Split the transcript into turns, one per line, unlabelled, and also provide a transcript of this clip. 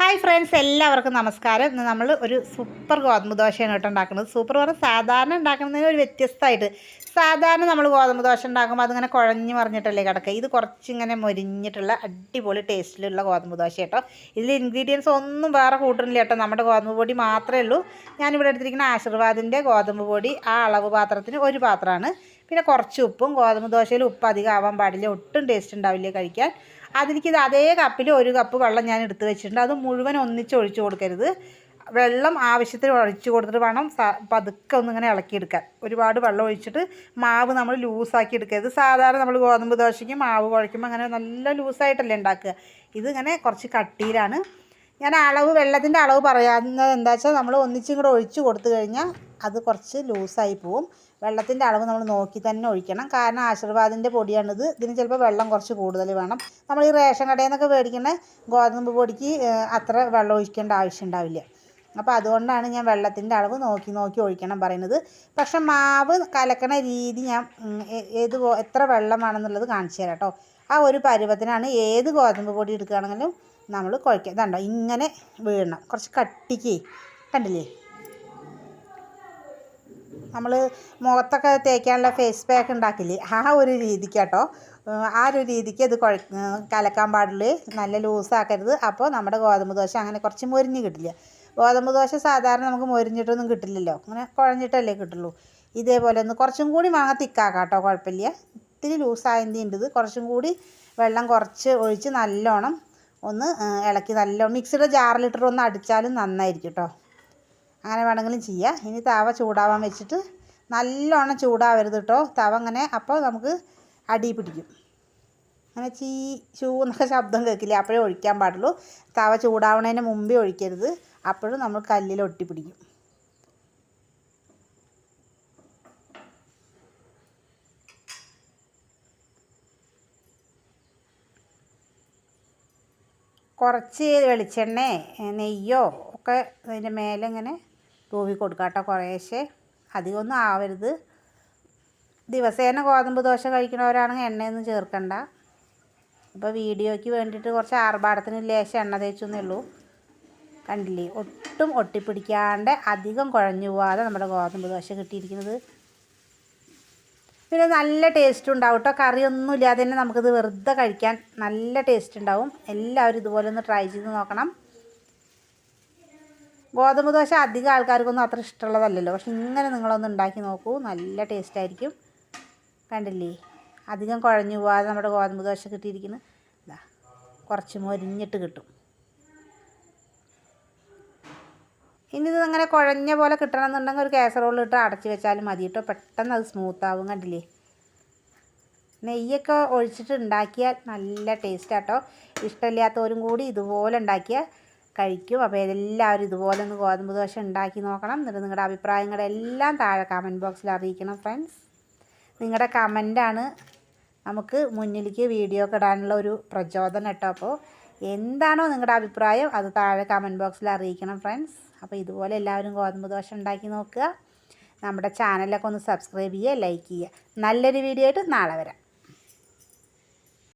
Hi friends എല്ലാവർക്കും നമസ്കാരം. ഇന്ന് നമ്മൾ ഒരു സൂപ്പർ ഗോതമ്പ് ദോശയാണ് കേട്ടോ ഉണ്ടാക്കുന്നത്. സൂപ്പർ പറഞ്ഞാൽ സാധാരണ ഉണ്ടാക്കുന്നതിന് ഒരു വ്യത്യസ്തമായിട്ട്. സാധാരണ നമ്മൾ ഗോതമ്പ് ദോശ ഉണ്ടാക്കുമ്പോൾ അതിങ്ങനെ കുഴഞ്ഞു മറിഞ്ഞിട്ടല്ലേ കിടക്കുക. ഇത് കുറച്ചിങ്ങനെ മൊരിഞ്ഞിട്ടുള്ള അടിപൊളി ടേസ്റ്റിലുള്ള ഗോതമ്പ് ദോശ കേട്ടോ. ഇതിൽ ഇൻഗ്രീഡിയൻസ് ഒന്നും വേറെ കൂട്ടുന്നില്ല കേട്ടോ. നമ്മുടെ ഗോതമ്പ് പൊടി മാത്രമേ ഉള്ളൂ. ഞാനിവിടെ എടുത്തിരിക്കുന്ന ആശീർവാദിന്റെ ഗോതമ്പ് പൊടി ആ അളവ് പാത്രത്തിന് ഒരു പാത്രമാണ്. പിന്നെ കുറച്ച് ഉപ്പും ഗോതമ്പ് ദോശയിൽ ഉപ്പ് അധികം ആവാൻ പാടില്ല. ഒട്ടും ടേസ്റ്റ് ഉണ്ടാവില്ല കഴിക്കാൻ. അതിലേക്ക് അതേ കപ്പിൽ ഒരു കപ്പ് വെള്ളം ഞാൻ എടുത്ത് വെച്ചിട്ടുണ്ട്. അത് മുഴുവൻ ഒന്നിച്ച് ഒഴിച്ചു കൊടുക്കരുത്. വെള്ളം ആവശ്യത്തിന് ഒഴിച്ച് കൊടുത്തിട്ട് വേണം പതുക്കെ ഒന്നിങ്ങനെ ഇളക്കിയെടുക്കാൻ. ഒരുപാട് വെള്ളം ഒഴിച്ചിട്ട് മാവ് നമ്മൾ ലൂസാക്കി എടുക്കരുത്. സാധാരണ നമ്മൾ ഗോതമ്പ് ദോശയ്ക്ക് മാവ് കുഴയ്ക്കുമ്പോൾ അങ്ങനെ നല്ല ലൂസായിട്ടല്ലേ ഉണ്ടാക്കുക. ഇതിങ്ങനെ കുറച്ച് കട്ടിയിലാണ്. ഞാൻ അളവ് വെള്ളത്തിന്റെ അളവ് പറയാവുന്നത് എന്താ വെച്ചാൽ നമ്മൾ ഒന്നിച്ചും കൂടെ ഒഴിച്ച് കൊടുത്തു കഴിഞ്ഞാൽ അത് കുറച്ച് ലൂസായി പോവും. വെള്ളത്തിന്റെ അളവ് നമ്മൾ നോക്കി തന്നെ ഒഴിക്കണം. കാരണം ആശീർവാദിന്റെ പൊടിയാണിത്. ഇതിന് ചിലപ്പോൾ വെള്ളം കുറച്ച് കൂടുതൽ വേണം. നമ്മൾ ഈ റേഷൻ കടയിൽ നിന്നൊക്കെ മേടിക്കുന്ന ഗോതമ്പ് പൊടിക്ക് അത്ര വെള്ളം ഒഴിക്കേണ്ട ആവശ്യം ഉണ്ടാവില്ല. അപ്പോൾ അതുകൊണ്ടാണ് ഞാൻ വെള്ളത്തിന്റെ അളവ് നോക്കി നോക്കി ഒഴിക്കണം പറയുന്നത്. പക്ഷെ മാവ് കലക്കണ രീതി ഞാൻ ഏത് എത്ര വെള്ളമാണെന്നുള്ളത് കാണിച്ചു തരാം കേട്ടോ. ആ ഒരു പരുവത്തിനാണ് ഏത് ഗോതമ്പ് പൊടി എടുക്കുകയാണെങ്കിലും നമ്മൾ കുഴക്കുക ഇതുണ്ടോ ഇങ്ങനെ വീഴണം. കുറച്ച് കട്ടിക്ക് കണ്ടില്ലേ? നമ്മൾ മുഖത്തൊക്കെ തേക്കാനുള്ള ഫേസ് പാക്ക് ഉണ്ടാക്കില്ലേ? ആ ഒരു രീതിക്ക് കേട്ടോ. ആ ഒരു രീതിക്ക് ഇത് കുഴ കലക്കാൻ പാടില്ല? നല്ല ലൂസാക്കരുത് അപ്പോൾ നമ്മുടെ ഗോതമ്പ് ദോശ അങ്ങനെ കുറച്ച് മൊരിഞ്ഞ് കിട്ടില്ല. ഗോതമ്പ് ദോശ സാധാരണ നമുക്ക് മൊരിഞ്ഞിട്ടൊന്നും കിട്ടില്ലല്ലോ. അങ്ങനെ കുഴഞ്ഞിട്ടല്ലേ കിട്ടുള്ളൂ. ഇതേപോലെ ഒന്ന് കുറച്ചും കൂടി മാങ്ങ തിക്കാക്കാം കേട്ടോ. കുഴപ്പമില്ല. ഇത്തിരി ലൂസായതിന്റെ ഇത്. കുറച്ചും കൂടി വെള്ളം കുറച്ച് ഒഴിച്ച് നല്ലോണം ഒന്ന് ഇളക്കി നല്ലോണം മിക്സിയുടെ ജാറിലിട്ടിട്ട് ഒന്ന് അടിച്ചാലും നന്നായിരിക്കും കേട്ടോ. അങ്ങനെ വേണമെങ്കിലും ചെയ്യാം. ഇനി തവ ചൂടാവാൻ വെച്ചിട്ട് നല്ലോണം ചൂടാവരുത് കേട്ടോ തവ അങ്ങനെ അപ്പോൾ നമുക്ക് അടി പിടിക്കും. അങ്ങനെ ചീ ചൂ എന്നൊക്കെ ശബ്ദം കേൾക്കില്ല? അപ്പോഴേ ഒഴിക്കാൻ പാടുള്ളൂ. തവ ചൂടാവണതിന് മുമ്പേ ഒഴിക്കരുത്. അപ്പോഴും നമ്മൾ കല്ലിൽ ഒട്ടി പിടിക്കും. കുറച്ച് വെളിച്ചെണ്ണ നെയ്യോ ഒക്കെ അതിന്റെ മേലെ ഇങ്ങനെ തൂവി കൊടുക്കുക കേട്ടോ കുറേശ്ശെ. അധികമൊന്നും ആവരുത്. ദിവസേന ഗോതമ്പ് ദോശ കഴിക്കുന്നവരാണെങ്കിൽ എണ്ണയൊന്നും ചേർക്കണ്ട. ഇപ്പോൾ വീഡിയോയ്ക്ക് വേണ്ടിയിട്ട് കുറച്ച് ആർഭാടത്തിന് ലേശം എണ്ണ തേച്ചെന്നേ ഉള്ളൂ കണ്ടില്ലേ? ഒട്ടും ഒട്ടിപ്പിടിക്കാണ്ട് അധികം കുഴഞ്ഞു പോവാതെ നമ്മുടെ ഗോതമ്പ് ദോശ കിട്ടിയിരിക്കുന്നത്. പിന്നെ നല്ല ടേസ്റ്റ് ഉണ്ടാവും കേട്ടോ കറിയൊന്നും ഇല്ലാതെ തന്നെ നമുക്കിത് വെറുതെ കഴിക്കാൻ നല്ല ടേസ്റ്റ് ഉണ്ടാവും. എല്ലാവരും ഇതുപോലെ ഒന്ന് ട്രൈ ചെയ്ത് നോക്കണം. ഗോതമ്പ് ദോശ അധികം ആൾക്കാർക്കൊന്നും അത്ര ഇഷ്ടമുള്ളതല്ലല്ലോ. പക്ഷെ ഇങ്ങനെ നിങ്ങളൊന്ന് ഉണ്ടാക്കി നോക്കൂ. നല്ല ടേസ്റ്റ് ആയിരിക്കും. കണ്ടില്ലേ? അധികം കുഴഞ്ഞു പോവാതെ നമ്മുടെ ഗോതമ്പ് ദോശ കിട്ടിയിരിക്കുന്നു ഇതാ കുറച്ച് മൊരിഞ്ഞിട്ട് കിട്ടും. ഇനി ഇത് അങ്ങനെ കുഴഞ്ഞ പോലെ കിട്ടണമെന്നുണ്ടെങ്കിൽ ഒരു കാസറോളിൽ ഇട്ട് അടച്ച് വെച്ചാലും മതി കേട്ടോ. പെട്ടെന്ന് അത് സ്മൂത്ത് ആവും. കണ്ടില്ലേ? നെയ്യൊക്കെ ഒഴിച്ചിട്ട് ഉണ്ടാക്കിയാൽ നല്ല ടേസ്റ്റാട്ടോ ഇഷ്ടമില്ലാത്തവരും കൂടി ഇതുപോലെ ഉണ്ടാക്കിയാൽ കഴിക്കും. അപ്പോൾ എല്ലാവരും ഇതുപോലെ ഒന്ന് ഗോതമ്പ് ദോശ ഉണ്ടാക്കി നോക്കണം. എന്നിട്ട് നിങ്ങളുടെ അഭിപ്രായങ്ങളെല്ലാം താഴെ കമന്റ് ബോക്സിൽ അറിയിക്കണം ഫ്രണ്ട്സ് നിങ്ങളുടെ കമന്റാണ് നമുക്ക് മുന്നിലേക്ക് വീഡിയോ ഒക്കെ ഇടാനുള്ള ഒരു പ്രചോദനം കേട്ടോ. അപ്പോൾ എന്താണോ നിങ്ങളുടെ അഭിപ്രായം അത് താഴെ കമന്റ് ബോക്സിൽ അറിയിക്കണം ഫ്രണ്ട്സ് അപ്പോൾ ഇതുപോലെ എല്ലാവരും ഗോതമ്പ് ദോശ ഉണ്ടാക്കി നോക്കുക. നമ്മുടെ ചാനലൊക്കെ ഒന്ന് സബ്സ്ക്രൈബ് ചെയ്യുക ലൈക്ക് ചെയ്യുക. നല്ലൊരു വീഡിയോ ആയിട്ട് നാളെ വരാം.